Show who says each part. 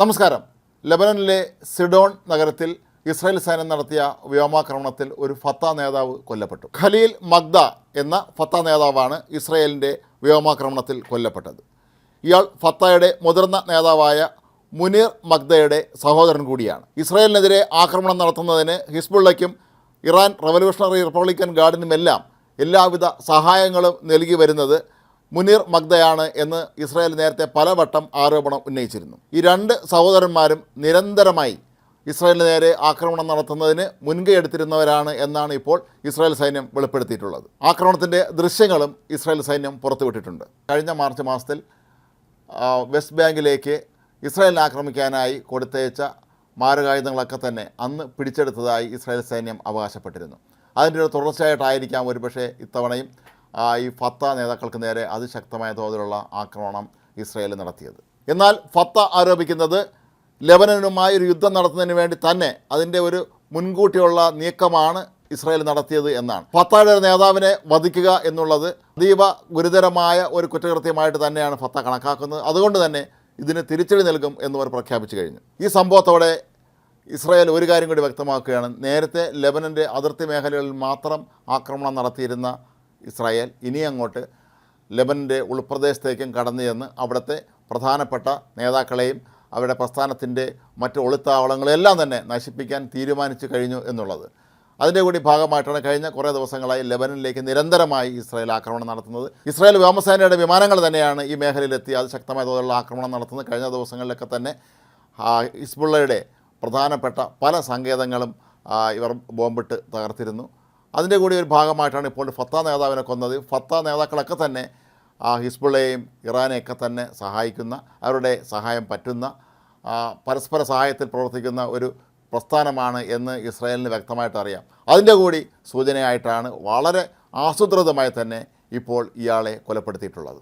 Speaker 1: നമസ്കാരം. ലെബനനിലെ സിഡോൺ നഗരത്തിൽ ഇസ്രായേൽ സൈന്യം നടത്തിയ വ്യോമാക്രമണത്തിൽ ഒരു ഫത്ത നേതാവ് കൊല്ലപ്പെട്ടു. ഖലീൽ മഗ്ദ എന്ന ഫത്ത നേതാവാണ് ഇസ്രായേലിന്റെ വ്യോമാക്രമണത്തിൽ കൊല്ലപ്പെട്ടത്. ഇയാൾ ഫത്തയുടെ മുതിർന്ന നേതാവായ മുനീർ മഗ്ദയുടെ സഹോദരൻ കൂടിയാണ്. ഇസ്രായേലിനെതിരെ ആക്രമണം നടത്തുന്നതിന് ഹിസ്ബുള്ളയ്ക്കും ഇറാൻ റവല്യൂഷണറി റിപ്പബ്ലിക്കൻ ഗാർഡിനുമെല്ലാം എല്ലാവിധ സഹായങ്ങളും നൽകി വരുന്നത് മുനീർ മഗ്ദയാണ് എന്ന് ഇസ്രായേൽ നേരത്തെ പലവട്ടം ആരോപണം ഉന്നയിച്ചിരുന്നു. ഈ രണ്ട് സഹോദരന്മാരും നിരന്തരമായി ഇസ്രായേലിന് നേരെ ആക്രമണം നടത്തുന്നതിന് മുൻകൈ എടുത്തിരുന്നവരാണ് എന്നാണ് ഇപ്പോൾ ഇസ്രായേൽ സൈന്യം വെളിപ്പെടുത്തിയിട്ടുള്ളത്. ആക്രമണത്തിന്റെ ദൃശ്യങ്ങളും ഇസ്രായേൽ സൈന്യം പുറത്തുവിട്ടിട്ടുണ്ട്. കഴിഞ്ഞ മാർച്ച് മാസത്തിൽ വെസ്റ്റ് ബാങ്കിലേക്ക് ഇസ്രായേലിനെ ആക്രമിക്കാനായി കൊടുത്തയച്ച മാരകായുധങ്ങളൊക്കെ തന്നെ അന്ന് പിടിച്ചെടുത്തതായി ഇസ്രായേൽ സൈന്യം അവകാശപ്പെട്ടിരുന്നു. അതിന്റെ ഒരു തുടർച്ചയായിട്ടായിരിക്കാം ഒരുപക്ഷേ ഇത്തവണയും ഈ ഫത്ത നേതാക്കൾക്ക് നേരെ അതിശക്തമായ തോതിലുള്ള ആക്രമണം ഇസ്രയേൽ നടത്തിയത്. എന്നാൽ ഫത്ത ആരോപിക്കുന്നത് ലെബനനുമായി ഒരു യുദ്ധം നടത്തുന്നതിന് വേണ്ടി തന്നെ അതിന്റെ ഒരു മുൻകൂട്ടിയുള്ള നീക്കമാണ് ഇസ്രായേൽ നടത്തിയത് എന്നാണ്. ഫത്തയുടെ നേതാവിനെ വധിക്കുക എന്നുള്ളത് അതീവ ഗുരുതരമായ ഒരു കുറ്റകൃത്യമായിട്ട് തന്നെയാണ് ഫത്ത കണക്കാക്കുന്നത്. അതുകൊണ്ട് തന്നെ ഇതിന് തിരിച്ചടി നൽകും എന്നിവർ പ്രഖ്യാപിച്ചു കഴിഞ്ഞു. ഈ സംഭവത്തോടെ ഇസ്രായേൽ ഒരു കാര്യം കൂടി വ്യക്തമാക്കുകയാണ്. നേരത്തെ ലെബനന്റെ അതിർത്തി മേഖലകളിൽ മാത്രം ആക്രമണം നടത്തിയിരുന്ന ഇസ്രായേൽ ഇനി അങ്ങോട്ട് ലെബനന്റെ ഉൾപ്രദേശത്തേക്കും കടന്നു ചെന്ന് അവിടുത്തെ പ്രധാനപ്പെട്ട നേതാക്കളെയും അവരുടെ പ്രസ്ഥാനത്തിന്റെ മറ്റ് ഒളിത്താവളങ്ങളെല്ലാം തന്നെ നശിപ്പിക്കാൻ തീരുമാനിച്ചു കഴിഞ്ഞു എന്നുള്ളത്. അതിന്റെ കൂടി ഭാഗമായിട്ടാണ് കഴിഞ്ഞ കുറേ ദിവസങ്ങളായി ലെബനനിലേക്ക് നിരന്തരമായി ഇസ്രായേൽ ആക്രമണം നടത്തുന്നത്. ഇസ്രായേൽ വ്യോമസേനയുടെ വിമാനങ്ങൾ തന്നെയാണ് ഈ മേഖലയിലെത്തി അത് ശക്തമായ തോതിലുള്ള ആക്രമണം നടത്തുന്നത്. കഴിഞ്ഞ ദിവസങ്ങളിലൊക്കെ തന്നെ ഇസ്ബുള്ളയുടെ പ്രധാനപ്പെട്ട പല സങ്കേതങ്ങളും ഇവർ ബോംബിട്ട് തകർത്തിരുന്നു. അതിന്റെ കൂടി ഒരു ഭാഗമായിട്ടാണ് ഇപ്പോൾ ഫത്ത നേതാവിനെ കൊന്നത്. ഫത്ത നേതാക്കളൊക്കെ തന്നെ ആ, ഹിസ്ബുള്ളയെയും ഇറാനെയൊക്കെ തന്നെ സഹായിക്കുന്ന അവരുടെ സഹായം പറ്റുന്ന പരസ്പര സഹായത്തിൽ പ്രവർത്തിക്കുന്ന ഒരു പ്രസ്ഥാനമാണ് എന്ന് ഇസ്രായേലിന് വ്യക്തമായിട്ട് അറിയാം. അതിന്റെ കൂടി സൂചനയായിട്ടാണ് വളരെ ആസൂത്രിതമായി തന്നെ ഇപ്പോൾ ഇയാളെ കൊലപ്പെടുത്തിയിട്ടുള്ളത്.